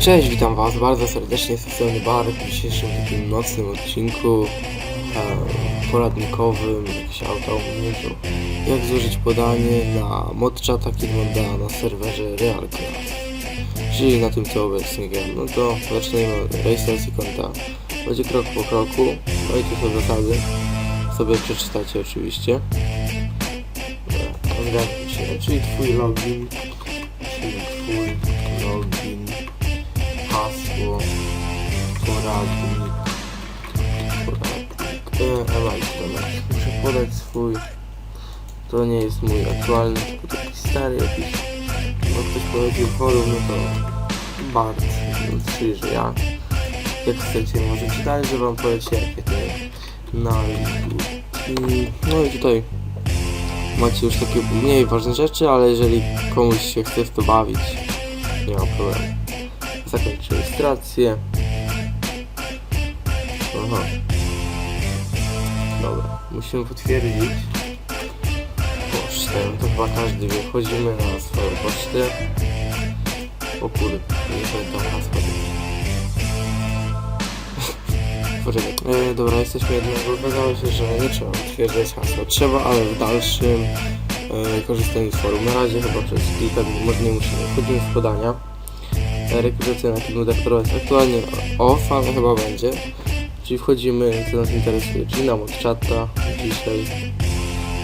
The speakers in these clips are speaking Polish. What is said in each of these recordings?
Cześć, witam was bardzo serdecznie z strony Bart w dzisiejszym takim nocnym odcinku e, poradnikowym, jakiś auto jak złożyć podanie na modczata Kidmonda na serwerze Realcraft, czyli na tym co obecnie gram. No to zaczniemy od rejestracji konta. Będzie krok po kroku, no i tu są zasady, sobie przeczytacie oczywiście. Dobra, Zgadzam się, czyli twój login, poradnik, poradnik, e, element, muszę podać swój, to nie jest mój aktualny, tylko taki stary jakiś, bo ktoś polecił forum, no to Bart, czyli, że ja, jak chcecie, możecie dać, że wam poleci jakie to na YouTube. I, no i tutaj macie już takie mniej ważne rzeczy, ale jeżeli komuś się chce w to bawić, nie ma problemu zakończyć rejestrację. Aha. Dobra, musimy potwierdzić pocztę. To chyba każdy wie. Wchodzimy na swoją pocztę. O kurde, nie pamiętam hasła. Poczekaj. E, dobra, jesteśmy jednak. Okazało się, że nie trzeba potwierdzać hasła. Trzeba, ale w dalszym e, z forum. Na razie chyba przez kilka dni, może nie musimy. Wchodzimy w podania rekrutacja na Kidmuda, która jest aktualnie off, ale chyba będzie. Czyli wchodzimy, co nas interesuje, czyli na mod czata dzisiaj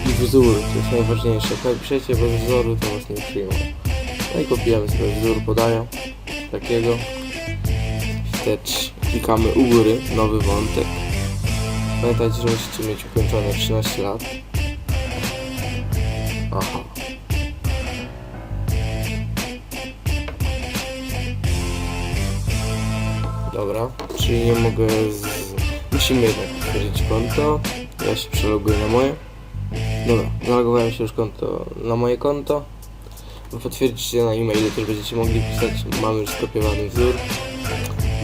i wzór, to jest najważniejsze. Jak napiszecie bez wzoru, to was nie przyjmą. No i kopiujemy sobie wzór, podaję takiego. Wstecz, klikamy u góry, nowy wątek. Pamiętajcie, że musicie mieć ukończone 13 lat. Aha. Dobra, czyli nie mogę z... Musimy jednak potwierdzić konto. Ja się przeloguję na moje. Dobra, zalogowałem się już konto na moje konto. Potwierdzić się na e-mailu też będziecie mogli pisać. Mamy już skopiowany wzór.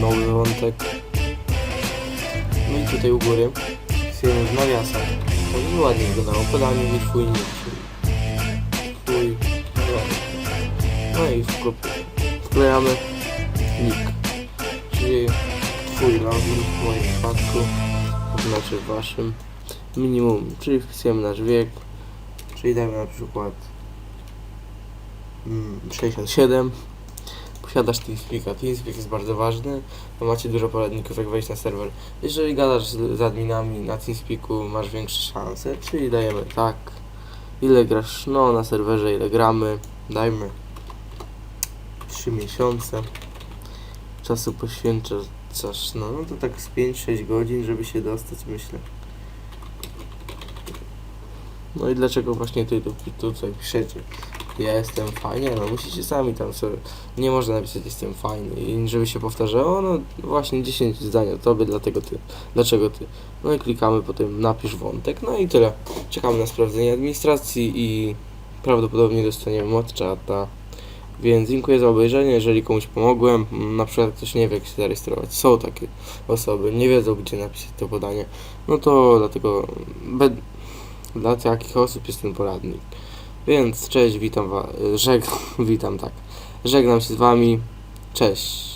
Nowy wątek. No i tutaj u góry wpisujemy w nawiasach. To ładnie wyglądało. Podanie mi twój nick. Twój. No, no i wklejamy nick twój login w moim przypadku, to znaczy waszym. Minimum, czyli wpisujemy nasz wiek, czyli dajmy na przykład mm, 67 posiadasz TeamSpeak'a, TeamSpeak jest bardzo ważny, bo macie dużo poradników jak wejść na serwer. Jeżeli gadasz z, z adminami na TeamSpeaku masz większe szanse, czyli dajemy tak, ile grasz, no na serwerze ile gramy, dajmy 3 miesiące. Czasu poświęcasz, no, no to tak z 5-6 godzin, żeby się dostać, myślę. No i dlaczego właśnie ty tu, tutaj piszecie? Ja jestem fajny, no musicie sami tam sobie, nie można napisać jestem fajny i żeby się powtarzało, no właśnie 10 zdań o tobie, dlatego ty, dlaczego ty. No i klikamy potem napisz wątek, no i tyle. Czekamy na sprawdzenie administracji i prawdopodobnie dostaniemy mod czata. Więc dziękuję za obejrzenie, jeżeli komuś pomogłem, na przykład ktoś nie wie jak się zarejestrować, są takie osoby, nie wiedzą gdzie napisać to podanie, no to dlatego be, dla takich osób jest ten poradnik. Więc cześć, witam was, żeg, witam tak, żegnam się z wami, cześć.